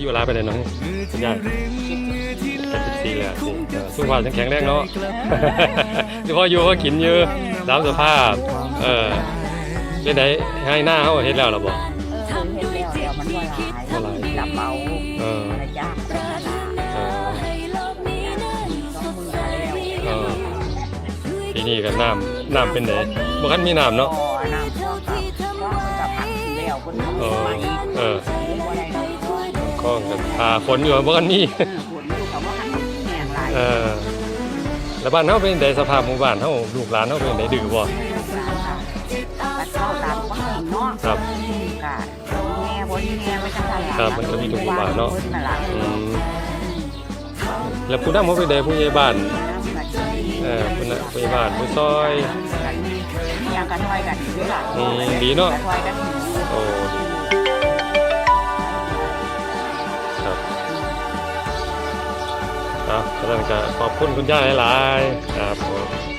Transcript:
อายุรายไปเลยน้องยายแปดสิบสี่แล้วเออสุขภาพยังแข็งแรงเนาะที่พ่ออยู่ก็กินเยอะตามสภาพ เออเป็นไดให้หน้าเขาเฮ็ดแล้วหรอบ่ทำด้วยจิตที่คิดทำดีจับเบาเออระยะปรารถนาให้โลกนี้น่าอยู่สดใสเออปีนี้ก็น้ำน้ำเป็นไดบ่คันมีน้ำเนาะพอน้ำท่วมกับก็จะพักทีแล้วคนทำเออใหม่เออบ่ได้ด อกเออก็กันพาฝนอยู่บ่คันมีฝนอยู่กับว่าหันแหงหลายเออแล้วบ้านเฮาเป็นไดสภาพหมู่บ้านเฮาลูกหลานเฮาเป็นไดดื้อบ่ตัดเข้าตามบ้านเนาะครับค่ะแง่บ่ที่แง่ไว้จังซั่นล่ะครับมันก็มีทุกหมู่บ้านเนาะพิ่นั่นล่ะอืมแล้วผู้นำเขาเป็นไดผู้ใหญ่บ้านเออผู้น่ะผู้ใหญ่บ้านผู้ซอยยังกันถอยกันอยู่ล่ะอืมดีเนาะถอยกันอยู่โอ้ ครับแล้วก็ขอบคุณคุณย่าหลายๆครับผม